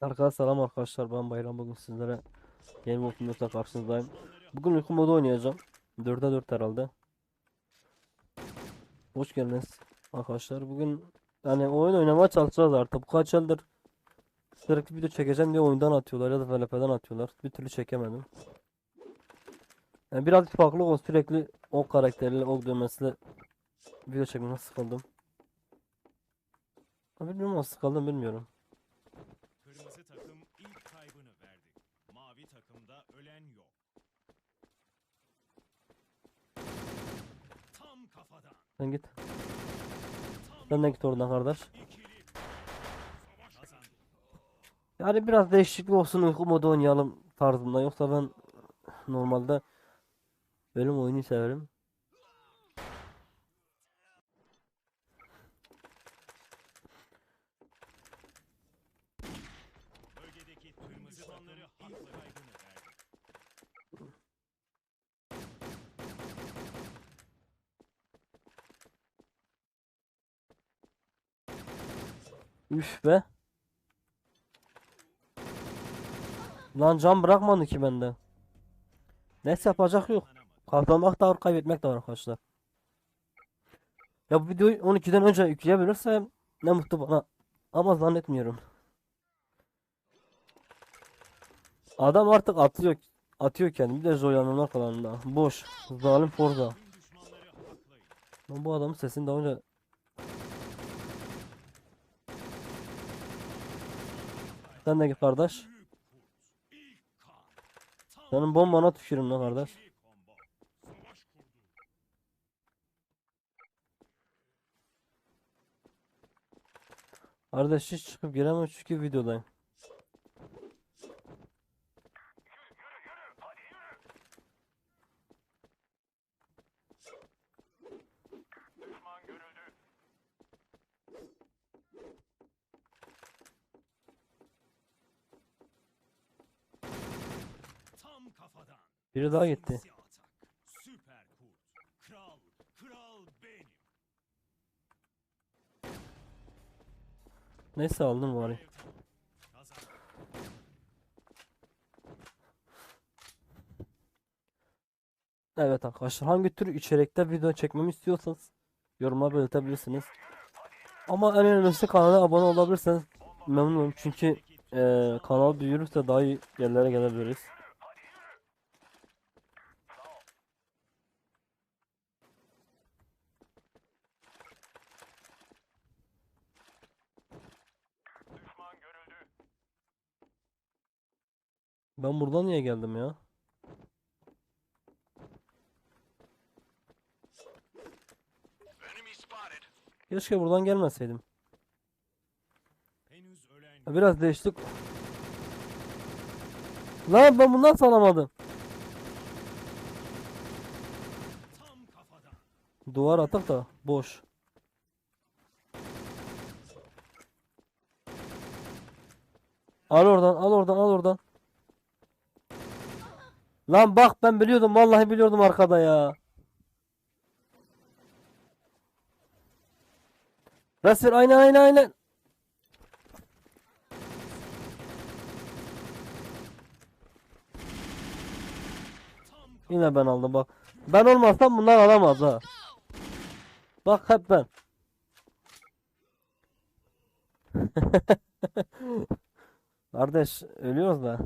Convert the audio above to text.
Arkadaşlar selam arkadaşlar ben Bayram bugün sizlere Game of Thrones'la karşınızdayım. Bugün uyku modu oynayacağım. 4'e 4 herhalde. Hoş geldiniz arkadaşlar. Bugün yani oyun oynamaya çalışacağız artık. Bu kaç yıldır sürekli video çekeceğim diye oyundan atıyorlar ya da FLP'den atıyorlar. Bir türlü çekemedim. Yani biraz farklı olsun sürekli o karakterle o dövmesiyle video çekmekten sıkıldım. Bilmiyorum sıkıldım bilmiyorum. Ölen yok. Tam kafadan. Sen git. Sen de git oradan kardeş. Yani biraz değişiklik olsun uyku modu oynayalım tarzında. Yoksa ben normalde bölüm oyunu severim. Üf be. Lan can bırakmadı ki bende. Neyse yapacak yok. Kazanmak da var kaybetmek de var arkadaşlar. Ya bu videoyu 12'den önce yükleyebilirsem ne mutlu bana. Ama zannetmiyorum. Adam artık atıyor atıyor kendini. Bir de Zoyan'ın kalanında. Boş. Zalim Forza. Ben bu adamın sesini daha önce Sen de git kardeş. Senin bombana tükürüm lan kardeş. Kardeş hiç çıkıp giremem çünkü videodayım. Tam kafadan. Biri daha gitti. Neyse aldım bari. Evet arkadaşlar hangi tür içerikte video çekmemi istiyorsanız yoruma belirtebilirsiniz. Ama en önemlisi kanala abone olabilirseniz memnun olurum çünkü eee kanal büyürse daha iyi yerlere gelebiliriz. Ben buradan niye geldim ya? Keşke buradan gelmeseydim. Biraz değiştik. Lan ben bundan kafadan. Duvar atak da boş. Al oradan, al oradan, al oradan. Lan bak ben biliyordum, vallahi biliyordum arkada ya. Resmen aynen aynen aynen. Yine ben aldım bak. Ben olmazsam bunlar alamaz ha. Bak hep ben. Kardeş ölüyoruz da.